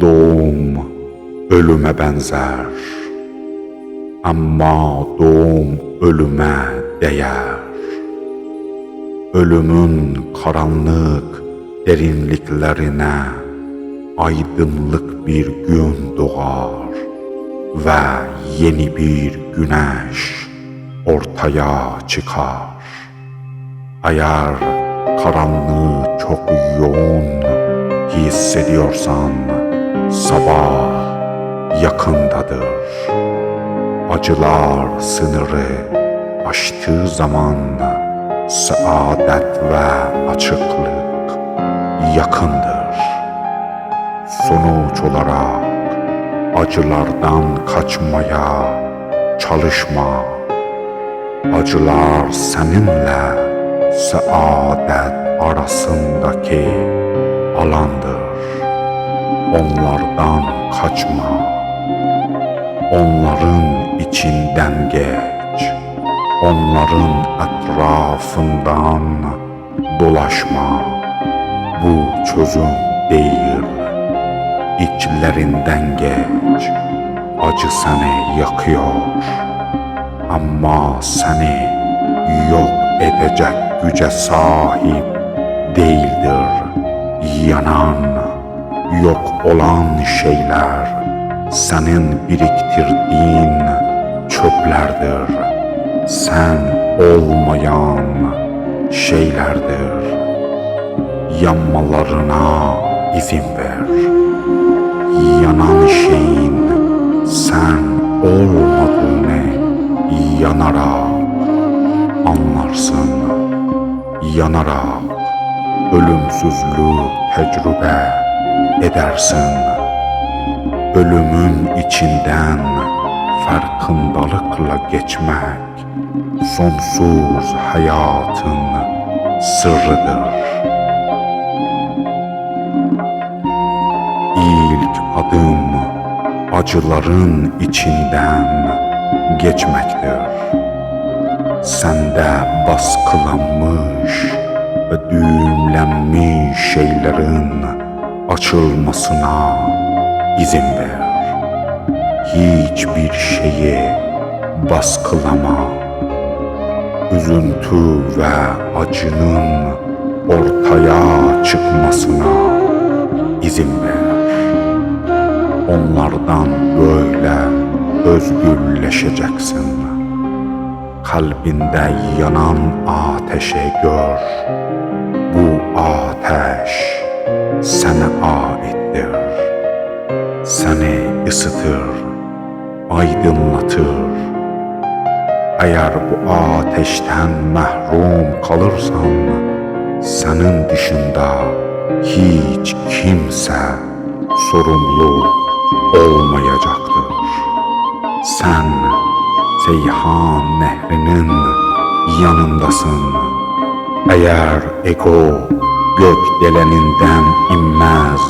Doğum ölüme benzer. Ama doğum ölüme değer. Ölümün karanlık derinliklerine aydınlık bir gün doğar ve yeni bir güneş ortaya çıkar. Eğer karanlığı çok yoğun hissediyorsan sabah yakındadır. Acılar sınırı aştığı zaman saadet ve açıklık yakındır. Sonuç olarak acılardan kaçmaya çalışma. Acılar seninle saadet arasındaki alandır. Onlardan kaçma. Onların içinden geç. Onların etrafından dolaşma. Bu çözüm değil. İçlerinden geç. Acı seni yakıyor. Ama seni yok edecek güce sahip değildir. Yanan, yok olan şeyler senin biriktirdiğin çöplerdir. Sen olmayan şeylerdir. Yanmalarına izin ver. Yanan şeyin sen olmadığını yanarak anlarsın. Yanarak ölümsüzlüğü tecrübe edersin. Ölümün içinden farkındalıkla geçmek sonsuz hayatın sırrıdır. İlk adım acıların içinden geçmektir. Sende baskılanmış ve düğümlenmiş şeylerin açılmasına izin ver. Hiçbir şeyi baskılama. Üzüntü ve acının ortaya çıkmasına izin ver. Onlardan böyle özgürleşeceksin. Kalbinde yanan ateşe gör. Bu ateş sana aittir. Seni ısıtır, aydınlatır. Eğer bu ateşten mahrum kalırsan, senin dışında hiç kimse sorumlu olmayacaktır. Sen Seyhan Nehri'nin yanındasın. Eğer ego gök deleninden inmez,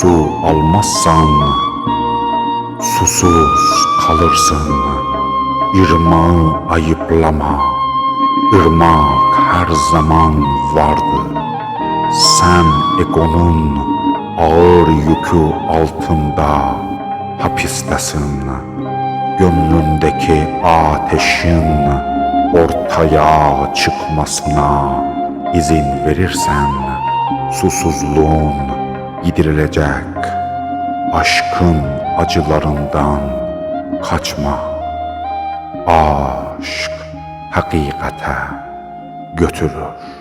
su almazsan susuz kalırsın. Irmağı ayıplama, ırmak her zaman vardı. Sen egonun ağır yükü altında hapistesin. Gönlündeki ateşin ortaya çıkmasına izin verirsen susuzluğun giderilecek. Aşkın acılarından kaçma. Aşk hakikate götürür.